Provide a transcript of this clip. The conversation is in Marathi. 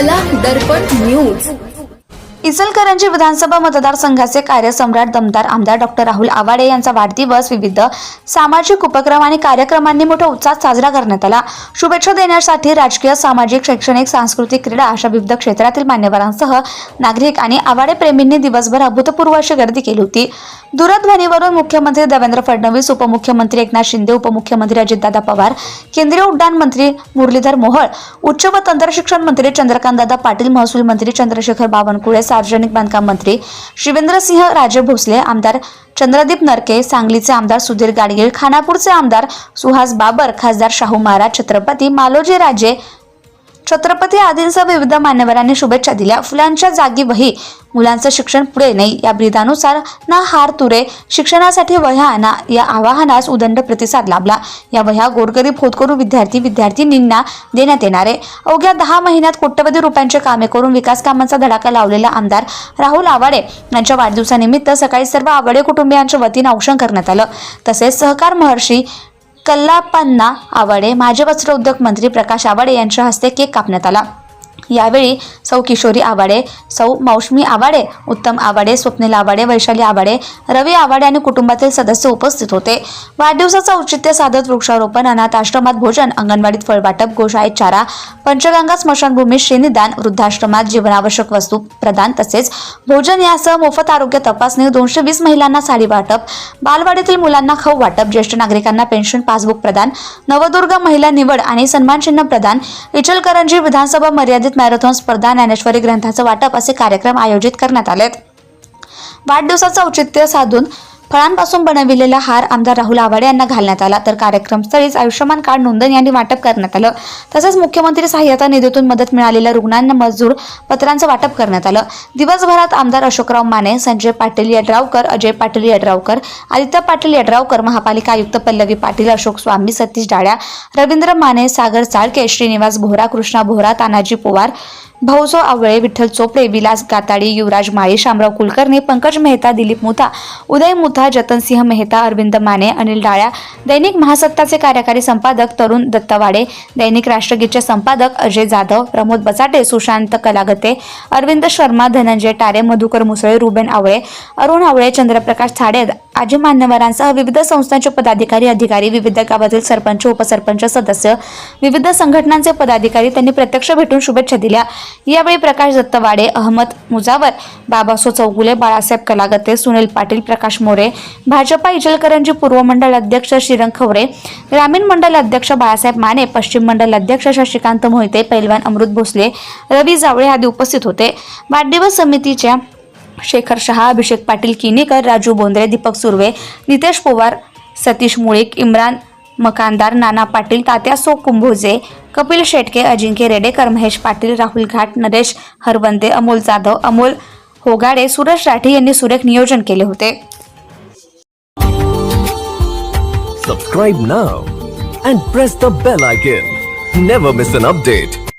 कला दर्पण न्यूज इचलकरंजी विधानसभा मतदारसंघाचे कार्यसम्राट दमदार आमदार डॉक्टर राहुल आवाडे यांचा वाढदिवस विविध सामाजिक उपक्रम आणि कार्यक्रमांनी मोठ्या उत्साहात साजरा करण्यात आला. शुभेच्छा देण्यासाठी राजकीय सामाजिक शैक्षणिक सांस्कृतिक क्रीडा अशा विविध क्षेत्रातील मान्यवरांसह नागरिक आणि आवाडे प्रेमींनी दिवसभर अभूतपूर्व अशी गर्दी केली होती. दूरध्वनीवरून मुख्यमंत्री देवेंद्र फडणवीस उपमुख्यमंत्री एकनाथ शिंदे उपमुख्यमंत्री अजितदादा पवार केंद्रीय उड्डाण मंत्री मुरलीधर मोहोळ उच्च व तंत्रशिक्षण मंत्री चंद्रकांतदादा पाटील महसूल मंत्री चंद्रशेखर बावनकुळे सार्वजनिक बांधकाम मंत्री शिवेंद्रसिंह राजे भोसले आमदार चंद्रदीप नरके सांगलीचे आमदार सुधीर गाडगीळ खानापूरचे आमदार सुहास बाबर खासदार शाहू महाराज छत्रपती मालोजी राजे छत्रपती आदींसह विविध मान्यवरांनी शुभेच्छा दिल्या. फुलांच्या जागी वही मुलांचं शिक्षण पुढे नाही या ब्रीदानुसार ना हार तुरे शिक्षणासाठी वह्या आणा या आवाहनास उदंड प्रतिसाद लाभला. या वह्या गोरगरीब होतकरू विद्यार्थी विद्यार्थिनींना देण्यात येणार. आहे अवघ्या दहा महिन्यात कोट्यवधी रुपयांचे कामे करून विकास कामांचा धडाका लावलेला आमदार राहुल आवाडे यांच्या वाढदिवसानिमित्त सकाळी सर्व आवाडे कुटुंबियांच्या वतीनं औक्षण करण्यात आलं. तसेच सहकार महर्षी कल्लापन्ना आवाडे. माजी वस्त्र उद्योग मंत्री प्रकाश आवाडे यांच्या हस्ते केक कापण्यात आला. यावेळी सौ किशोरी आवाडे सौ मौसमी आवाडे उत्तम आवाडे स्वप्नील आवाडे वैशाली आवाडे रवी आवाडे आणि कुटुंबातील सदस्य उपस्थित होते. वाढदिवसाचं औचित्य साधत वृक्षारोपण अनाथ आश्रमात भोजन अंगणवाडीत फळवाटप गोशाळेत चारा पंचगंगा स्मशानभूमीत श्रीनिदान वृद्धाश्रमात जीवनावश्यक वस्तू प्रदान तसेच भोजन यासह मोफत आरोग्य तपासणी दोनशे वीस महिलांना साडी वाटप बालवाडीतील मुलांना खाऊ वाटप ज्येष्ठ नागरिकांना पेन्शन पासबुक प्रदान नवदुर्ग महिला निवड आणि सन्मानचिन्ह प्रदान इचलकरंजी विधानसभा मर्यादित मॅरेथॉन स्पर्धा ज्ञानेश्वरी ग्रंथाचं वाटप असे कार्यक्रम आयोजित करण्यात आलेत. वाढदिवसाचं औचित्य साधून फळांपासून बनविलेला हार आमदार राहुल आवाडे यांना घालण्यात आला. तर कार्यक्रमस्थळीच आयुष्यमान कार्ड नोंदणी यांनी वाटप करण्यात आलं. तसंच मुख्यमंत्री सहाय्यता निधीतून मदत मिळालेल्या रुग्णांना मजूर पत्रांचं वाटप करण्यात आलं. दिवसभरात आमदार अशोकराव माने संजय पाटील यड्रावकर अजय पाटील यड्रावकर आदित्य पाटील यड्रावकर महापालिका आयुक्त पल्लवी पाटील अशोक स्वामी सतीश डाळ्या रवींद्र माने सागर चाळके श्रीनिवास भोरा कृष्णा भोरा तानाजी पोवार भाऊसो आवळे विठ्ठल चोपडे विलास गाताडी युवराज माळी शामराव कुलकर्णी पंकज मेहता दिलीप मुथा उदय मुथा जतनसिंह मेहता अरविंद माने अनिल डाळ्या दैनिक महासत्ताचे कार्यकारी संपादक तरुण दत्तवाडे दैनिक राष्ट्रगीतचे संपादक अजय जाधव प्रमोद बचाटे सुशांत कलागते अरविंद शर्मा धनंजय टारे मधुकर मुसळे रुबेन आवळे अरुण आवळे चंद्रप्रकाश थाडे आजी मान्यवरांसह विविध संस्थांचे पदाधिकारी अधिकारी विविध गावातील सरपंच उपसरपंच सदस्य विविध संघटनांचे पदाधिकारी त्यांनी प्रत्यक्ष भेटून शुभेच्छा दिल्या. यावेळी प्रकाश दत्तवाडे अहमद मुजावर बाबासो चौगुले बाळासाहेब कलागते सुनील पाटील प्रकाश मोरे भाजपा इचलकरंजी पूर्व मंडळ अध्यक्ष श्रीरंग खवरे ग्रामीण मंडळ अध्यक्ष बाळासाहेब माने पश्चिम मंडळ अध्यक्ष शशिकांत मोहिते पैलवान अमृत भोसले रवी जावळे आदी उपस्थित होते. वाढदिवस समितीच्या शेखर शहा अभिषेक पाटील किनीकर राजू बोंद्रे दीपक सुर्वे नितेश पवार सतीश मुळीक इम्रान मकानदार नाना पाटील तात्या सो कुंभोजे कपिल शेटके अजिंक्य रेडेकर महेश पाटील राहुल घाट नरेश हरवंदे अमोल जाधव अमोल होगाडे सुरेश राठी यांनी सुरेख नियोजन केले होते. Subscribe now and press the bell icon never miss an update